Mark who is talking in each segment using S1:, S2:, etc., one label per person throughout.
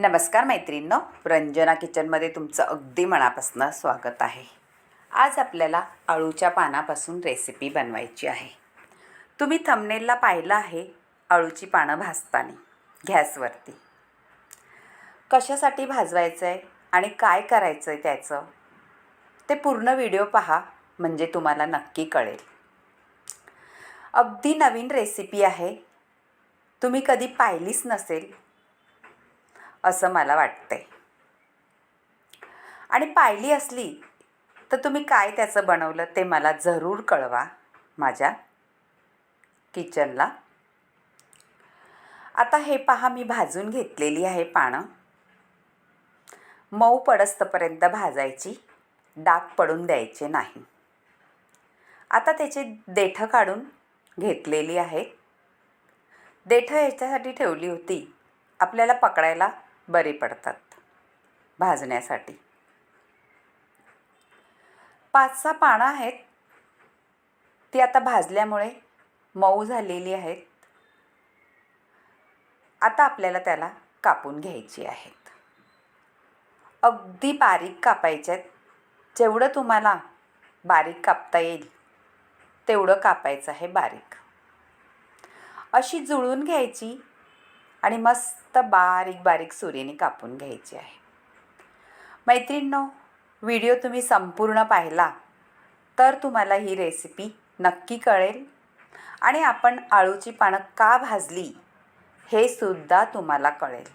S1: नमस्कार मैत्रिणींनो रंजना किचनमध्ये तुमचं अगदी मनापासून स्वागत आहे. आज आपल्याला अळूच्या पानापासून रेसिपी बनवायची आहे. तुम्ही थंबनेलला पाहिलं आहे अळूची पानं भाजताना गॅसवरती. कशासाठी भाजवायचं आहे आणि काय करायचं आहे त्याचं ते पूर्ण व्हिडिओ पहा म्हणजे तुम्हाला नक्की कळेल. अगदी नवीन रेसिपी आहे. तुम्ही कधी पाहिलीच नसेल असं मला वाटतंय. आणि पाहिली असली तर तुम्ही काय त्याचं बनवलं ते मला जरूर कळवा माझ्या किचनला. आता हे पहा मी भाजून घेतलेली आहे पानं. मऊ पडस्तपर्यंत भाजायची. डाग पडून द्यायचे नाही. आता त्याचे देठं काढून घेतलेली आहे. देठं याच्यासाठी ठेवली होती. आपल्याला पकडायला बरे पडतात. भाजण्यासाठी. पाच सहा पानं आहेत. ती आता भाजल्यामुळे मऊ झालेली आहेत. आता आपल्याला त्याला कापून घ्यायची आहेत. अगदी बारीक कापायचे आहेत. जेवढं तुम्हाला बारीक कापता येईल तेवढं कापायचं आहे बारीक. अशी जुळून घ्यायची आणि मस्त बारीक बारीक सुरीने कापून घ्यायची आहे. मैत्रिणींनो व्हिडिओ तुम्ही संपूर्ण पाहिला तर तुम्हाला ही रेसिपी नक्की कळेल. आणि आपण आळूची पानं का भाजली हे सुद्धा तुम्हाला कळेल.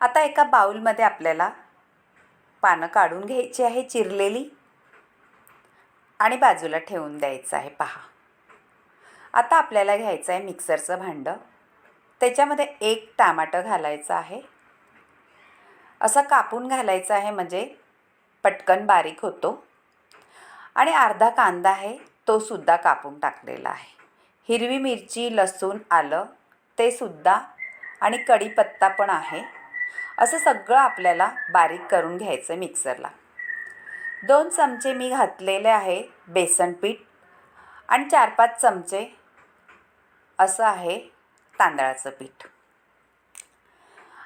S1: आता एका बाऊलमध्ये आपल्याला पानं काढून घ्यायची आहे चिरलेली. आणि बाजूला ठेवून द्यायचं आहे पहा. आता आपल्याला घ्यायचं आहे मिक्सरचं भांडं. त्याच्यामध्ये एक टामाटं घालायचं आहे. असं कापून घालायचं आहे म्हणजे पटकन बारीक होतो. आणि अर्धा कांदा आहे तो सुद्धा कापून टाकलेला आहे. हिरवी मिरची लसूण आलं ते सुद्धा आणि कढीपत्ता पण आहे. असं सगळं आपल्याला बारीक करून घ्यायचं मिक्सरला. दोन चमचे मी घातलेले आहे बेसन पीठ आणि चार पाच चमचे असं आहे तांदळाचं पीठ.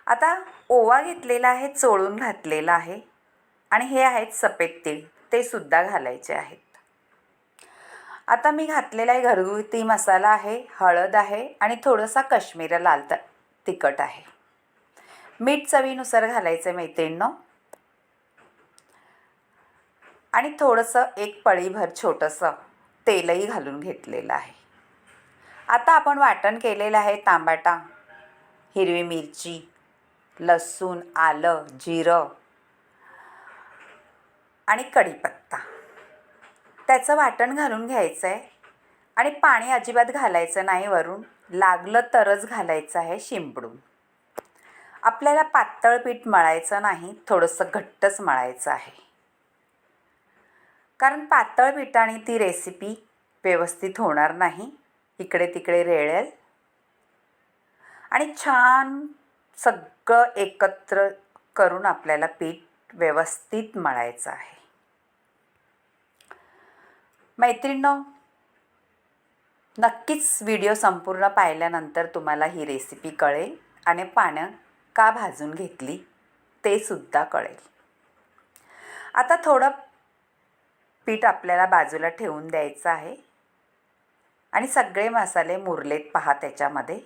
S1: आता ओवा घेतलेला आहे चोळून घातलेला आहे आणि हे आहेत सफेद तीळ. ते सुद्धा घालायचे आहेत. आता मी घातलेला आहे घरगुती मसाला आहे हळद आहे आणि थोडंसा काश्मीर लाल त तिखट आहे. मीठ चवीनुसार घालायचं आहे मैत्रिणींनो. आणि थोडंसं एक पळीभर छोटंसं तेलही घालून घेतलेलं आहे. आता आपण वाटण केलेलं आहे तांबाटा हिरवी मिरची लसूण आलं जिरं आणि कढीपत्ता. त्याचं वाटण घालून घ्यायचं आहे आणि पाणी अजिबात घालायचं नाही वरून लागलं तरच घालायचं आहे शिंपडून. आपल्याला पातळ पीठ मळायचं नाही थोडंसं घट्टच मळायचं आहे. कारण पातळ पिठाने ती रेसिपी व्यवस्थित होणार नाही. इकडे तिकडे रेळेल. आणि छान सगळं एकत्र करून आपल्याला पीठ व्यवस्थित मळायचं आहे. मैत्रिणींनो नक्कीच व्हिडिओ संपूर्ण पाहिल्यानंतर तुम्हाला ही रेसिपी कळेल आणि पानं का भाजून घेतली ते सुद्धा कळेल. आता थोडं पीठ आपल्याला बाजूला ठेवून द्यायचं आहे. आणि सगळे मसाले मुरलेत पहा त्याच्यामध्ये.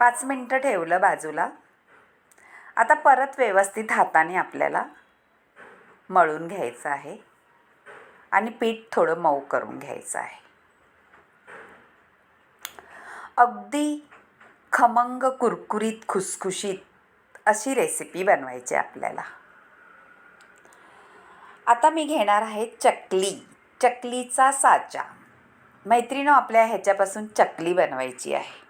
S1: पाच मिनटं ठेवलं बाजूला. आता परत व्यवस्थित हाताने आपल्याला मळून घ्यायचं आहे. आणि पीठ थोडं मऊ करून घ्यायचं आहे. अगदी खमंग कुरकुरीत खुसखुशीत अशी रेसिपी बनवायची आपल्याला. आता मी घेणार आहे चकली. चकलीचा साचा मैत्रिणं आपल्या ह्याच्यापासून चकली बनवायची आहे.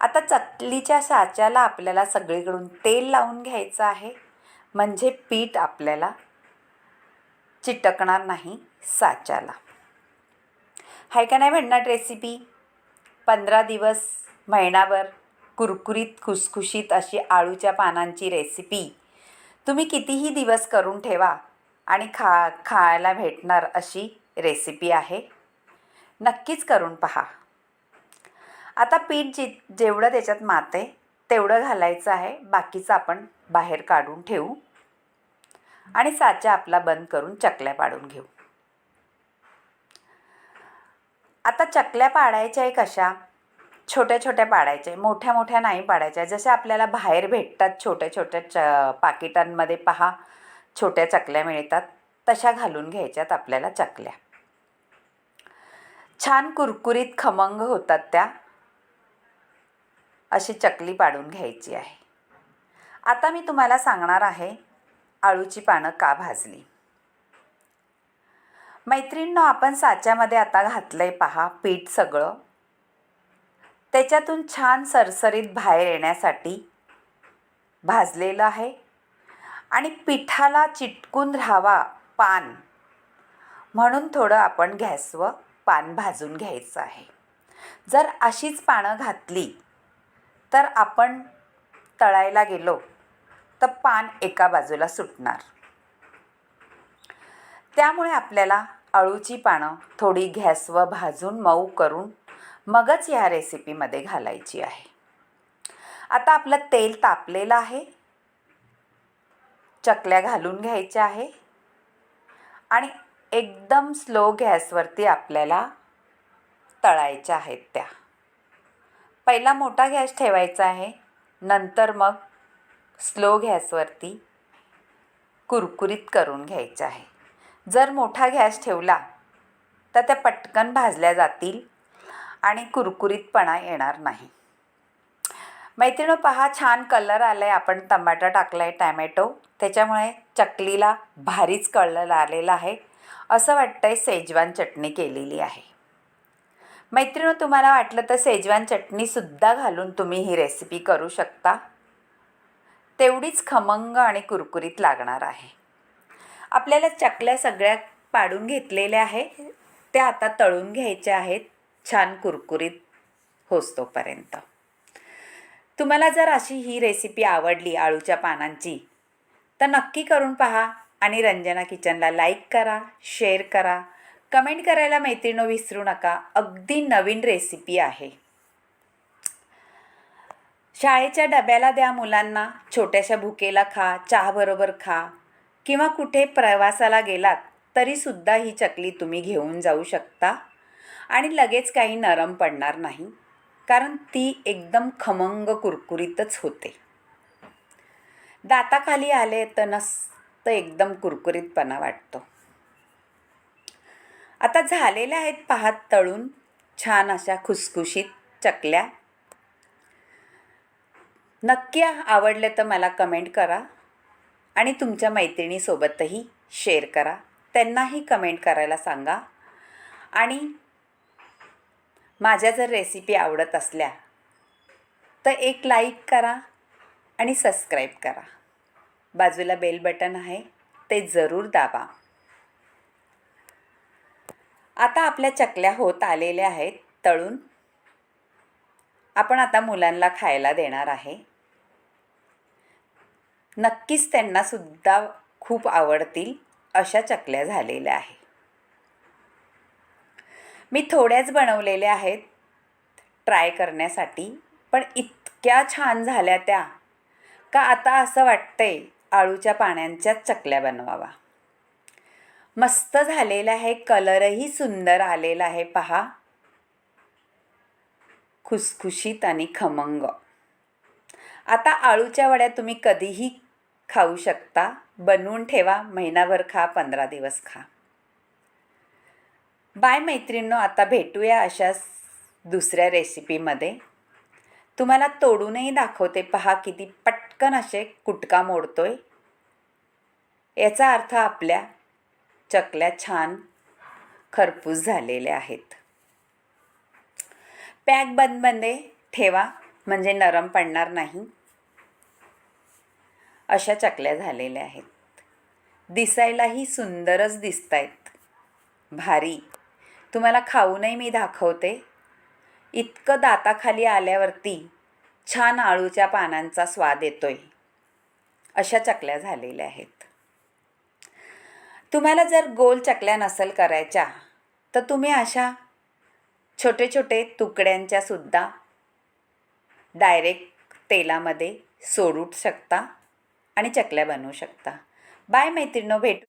S1: आता चकलीच्या साच्याला आपल्याला सगळीकडून तेल लावून घ्यायचं आहे. म्हणजे पीठ आपल्याला चिटकणार नाही साच्याला. हाय का नाही म्हणणार रेसिपी पंधरा दिवस महिनाभर कुरकुरीत खुसखुशीत अशी आळूच्या पानांची रेसिपी तुम्ही कितीही दिवस करून ठेवा आणि खा खायला भेटणार अशी रेसिपी आहे. नक्कीच करून पहा. आता पीठ जी जेवढं त्याच्यात माते तेवढं घालायचं आहे. बाकीचं आपण बाहेर काढून ठेवू. आणि साचा आपला बंद करून चकल्या पाडून घेऊ. आता चकल्या पाडायच्या आहे कशा? छोट्या छोट्या पाडायच्या. मोठ्या मोठ्या नाही पाडायच्या. जशा आपल्याला बाहेर भेटतात छोट्या छोट्या च पाकिटांमध्ये पहा छोट्या चकल्या मिळतात तशा घालून घ्यायच्यात आपल्याला चकल्या. छान कुरकुरीत खमंग होतात त्या. अशी चकली पाडून घ्यायची आहे. आता मी तुम्हाला सांगणार आहे आळूची पानं का भाजली. मैत्रिणींनो आपण साच्यामध्ये आता घातलं आहे पहा पीठ सगळं. त्याच्यातून छान सरसरीत बाहेर येण्यासाठी भाजलेलं आहे. आणि पिठाला चिटकून राहावा पान. म्हणून थोडं आपण गॅसवर पान भाजून घ्यायचं आहे. जर अशीच पानं घातली तर आपण तळायला गेलो तर पान एका बाजूला सुटणार. त्यामुळे आपल्याला अळूची पानं थोडी गॅसवर भाजून मऊ करून मगच ह्या रेसिपीमध्ये घालायची आहे. आता आपलं तेल तापलेलं आहे. चकल्या घालून घ्यायच्या आहे. आणि एकदम स्लो गॅसवरती आपल्याला तळायच्या आहेत त्या. पहिला मोठा गॅस ठेवायचा आहे नंतर मग स्लो गॅसवरती कुरकुरीत करून घ्यायचं आहे. जर मोठा गॅस ठेवला तर त्या पटकन भाजल्या जातील आणि कुरकुरीतपणा येणार नाही. मैत्रिणं पहा छान कलर आला आहे आपण टमाटा टाकला आहे टॅमॅटो. त्याच्यामुळे चकलीला भारीच कलर आलेला आहे. असं वाटतं आहे सेजवान चटणी केलेली आहे. मैत्रिणं तुम्हाला वाटलं तर सेजवान चटणीसुद्धा घालून तुम्ही ही रेसिपी करू शकता. तेवढीच खमंग आणि कुरकुरीत लागणार आहे. आपल्याला चकल्या सगळ्या पाडून घेतलेल्या आहे त्या आता तळून घ्यायच्या आहेत. छान कुरकुरीत होस्तोपर्यंत. तुम्हाला जर अशी ही रेसिपी आवडली आळूच्या पानांची तर नक्की करून पहा. आणि रंजना किचनला लाईक करा शेअर करा. कमेंट करायला मैत्रिणो विसरू नका. अगदी नवीन रेसिपी आहे. शाळेच्या डब्याला द्या मुलांना. छोट्याशा भुकेला खा चहाबरोबर खा. किंवा कुठे प्रवासाला गेलात तरीसुद्धा ही चकली तुम्ही घेऊन जाऊ शकता. आणि लगेच काही नरम पडणार नाही. कारण ती एकदम खमंग कुरकुरीतच होते. दाताखाली आले तर नस तर एकदम कुरकुरीतपणा वाटतो. आता झालेल्या आहेत पाहात तळून छान अशा खुसखुशीत चकल्या. नक्की आवडले तर मला कमेंट करा आणि तुमच्या मैत्रिणीसोबतही शेअर करा. त्यांनाही कमेंट करायला सांगा. आणि माझ्या जर रेसिपी आवडत असल्या तर एक लाईक करा आणि सबस्क्राईब करा. बाजूला बेल बटन आहे ते जरूर दाबा. आता आपल्या चकल्या होत आलेल्या आहेत तळून. आपण आता मुलांना खायला देणार आहे. नक्कीच त्यांनासुद्धा खूप आवडतील अशा चकल्या झालेल्या आहे मी थोड्याच बनवलेल्या आहेत ट्राय करण्यासाठी पण इतक्या छान झाल्या त्या का आता असं वाटतंय आळूच्या पाण्यांच्याच चकल्या बनवावा. मस्त झालेला आहे कलरही सुंदर आलेला आहे पहा. खुसखुशीत आणि खमंग. आता आळूच्या वड्या तुम्ही कधीही खाऊ शकता. बनवून ठेवा महिनाभर खा पंधरा दिवस खा. बाय मैत्रिणींनो आता भेटूया अशाच दुसऱ्या रेसिपीमध्ये तुम्हाला तोडूनही दाखवते. पहा किती पटकन असे कुटका मोडतोय. याचा अर्थ आपल्या चकल्या छान खरपूस झालेल्या आहेत. पॅक बंदमध्ये ठेवा म्हणजे नरम पडणार नाही. अशा चकल्या झालेल्या आहेत. दिसायलाही सुंदरच दिसत आहेत भारी. तुम्हाला खाऊनही मी दाखवते. इतकं दाताखाली आल्यावरती छान आळूच्या पानांचा स्वाद येतोय. अशा चकल्या झालेल्या आहेत. तुम्हाला जर गोल चकल्या नसेल करायच्या तर तुम्ही अशा छोटे छोटे तुकड्यांच्या सुद्धा डायरेक्ट तेलामध्ये सोडू शकता आणि चकल्या बनवू शकता. बाय मैत्रिणो भेटू.